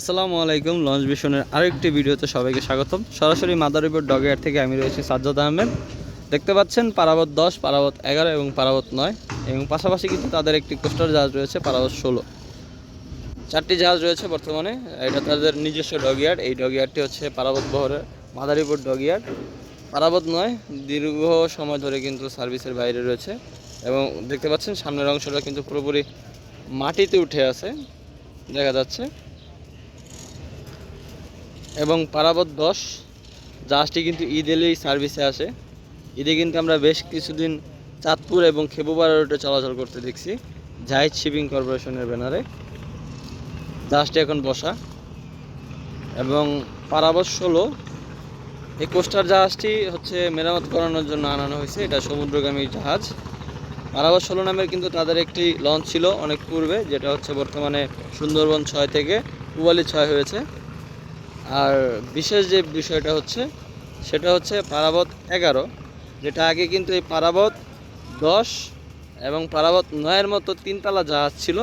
আসসালামু আলাইকুম লঞ্চ ভিশনের আরেকটি ভিডিওতে সবাইকে স্বাগতম। সরাসরি মাদারীপুর ডগেয়ার থেকে আমি রয়েছি সাজ্জাদ আহমেদ। দেখতে পাচ্ছেন, পারাবত দশ, পারাবত এগারো এবং পারাবত নয়। এবং পাশাপাশি কিন্তু তাদের একটি কোস্টার জাহাজ রয়েছে, পারাবত ষোলো। চারটি জাহাজ রয়েছে বর্তমানে, এটা তাদের নিজস্ব ডগিয়ার্ড এই ডগিয়ার্ডটি হচ্ছে পারাবত বহরের মাদারীপুর ডগিয়ার্ড পারাবত নয়, দীর্ঘ সময় ধরে কিন্তু সার্ভিসের বাইরে রয়েছে। এবং দেখতে পাচ্ছেন, সামনের অংশটা কিন্তু পুরোপুরি মাটিতে উঠে আছে, দেখা যাচ্ছে। এবং পারাবত দশ, জাহাজটি কিন্তু ঈদ এলেই সার্ভিসে আসে। ঈদে কিন্তু আমরা বেশ কিছুদিন চাঁদপুর এবং খেপুপাড়া রুটে চলাচল করতে দেখছি, জাহিদ শিপিং কর্পোরেশনের ব্যানারে। জাহাজটি এখন বসা। এবং পারাবত ষোলো, এই কোস্টার জাহাজটি হচ্ছে মেরামত করানোর জন্য আনানো হয়েছে, এটা সমুদ্রগামী জাহাজ। পারাবত ষোলো নামের কিন্তু তাদের একটি লঞ্চ ছিল অনেক পূর্বে, যেটা হচ্ছে বর্তমানে সুন্দরবন ছয় থেকে পুবালি ছয় হয়েছে। আর বিশেষ যে বিষয়টা হচ্ছে, সেটা হচ্ছে পারাবত এগারো, যেটা আগে কিন্তু এই পারাবত দশ এবং পারাবত নয়ের মতো তিনতলা জাহাজ ছিল,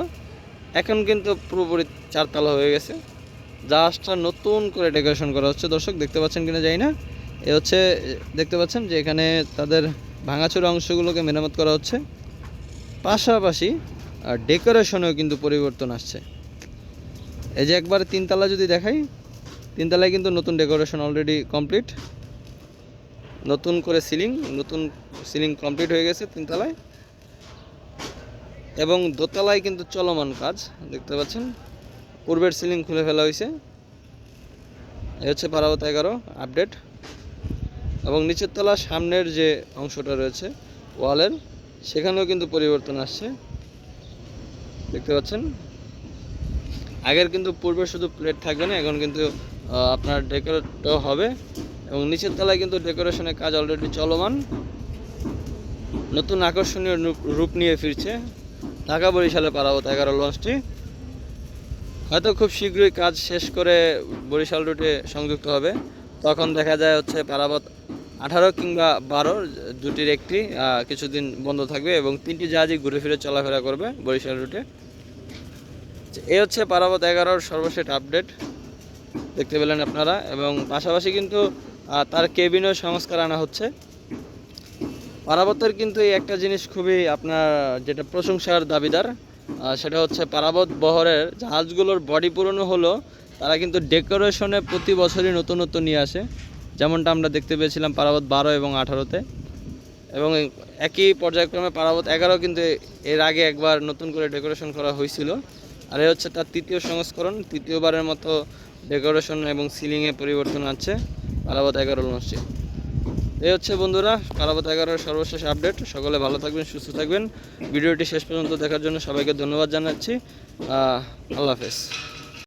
এখন কিন্তু পুরোপুরি চারতলা হয়ে গেছে। জাহাজটা নতুন করে ডেকোরেশন করা হচ্ছে। দর্শক, দেখতে পাচ্ছেন কিনা যাই না। এ হচ্ছে, দেখতে পাচ্ছেন যে এখানে তাদের ভাঙাচোরা অংশগুলোকে মেরামত করা হচ্ছে। পাশাপাশি ডেকোরেশনেও কিন্তু পরিবর্তন আসছে। এই যে একবার তিনতলা যদি দেখাই তিনতলায় কিন্তু নতুন ডেকোরেশন অলরেডি কমপ্লিট নতুন করে সিলিং নতুন সিলিং কমপ্লিট হয়ে গেছে তিনতলায়। এবং দোতলায় কিন্তু চলমান কাজ, দেখতে পাচ্ছেন। পূর্বের সিলিং খুলে ফেলা হয়েছে। এই হচ্ছে পারাবত এগারো আপডেট এবং নিচের তলা সামনের যে অংশটা রয়েছে, ওয়ালের, সেখানেও কিন্তু পরিবর্তন আসছে। দেখতে পাচ্ছেন? আগের কিন্তু পূর্বে শুধু প্লেট থাকবে না, এখন কিন্তু আপনার ডেকোরেটও হবে এবং নিচের তলায় কিন্তু ডেকোরেশনের কাজ অলরেডি চলমান। নতুন আকর্ষণীয় রূপ- নিয়ে ফিরছে। ঢাকা বরিশালে পারাবত এগারো লঞ্চটি। হয়তো খুব শীঘ্রই কাজ শেষ করে বরিশাল রুটে সংযুক্ত হবে। তখন দেখা যায় হচ্ছে পারাবত আঠারো কিংবা বারো দুটির একটি কিছুদিন বন্ধ থাকবে এবং তিনটি জাহাজই ঘুরে ফিরে চলাফেরা করবে বরিশাল রুটে। এই হচ্ছে পারাবত এগারোর সর্বশেষ আপডেট দেখতে পেলেন আপনারা এবং পাশাপাশি কিন্তু তার কেবিনেও সংস্কার আনা হচ্ছে। পারাবতের কিন্তু এই একটা জিনিস খুবই আপনার যেটা প্রশংসার দাবিদার সেটা হচ্ছে পারাবত বহরের জাহাজগুলোর বডি পুরনো হলো, তারা কিন্তু ডেকোরেশনে প্রতি বছরই নতুনত্ব নিয়ে আসে। যেমনটা আমরা দেখতে পেয়েছিলাম পারাবত বারো এবং আঠারোতে। এবং একই পর্যায়ক্রমে পারাবত এগারো কিন্তু এর আগে একবার নতুন করে ডেকোরেশন করা হয়েছিল। আর এ হচ্ছে তার তৃতীয় সংস্করণ, তৃতীয়বারের মতো ডেকোরেশন এবং সিলিংয়ে পরিবর্তন আছে। পারাবত এগারো মসজিদ। এই হচ্ছে বন্ধুরা পারাবত এগারোর সর্বশেষ আপডেট সকলে ভালো থাকবেন, সুস্থ থাকবেন। ভিডিওটি শেষ পর্যন্ত দেখার জন্য সবাইকে ধন্যবাদ জানাচ্ছি। আল্লাহ হাফেজ।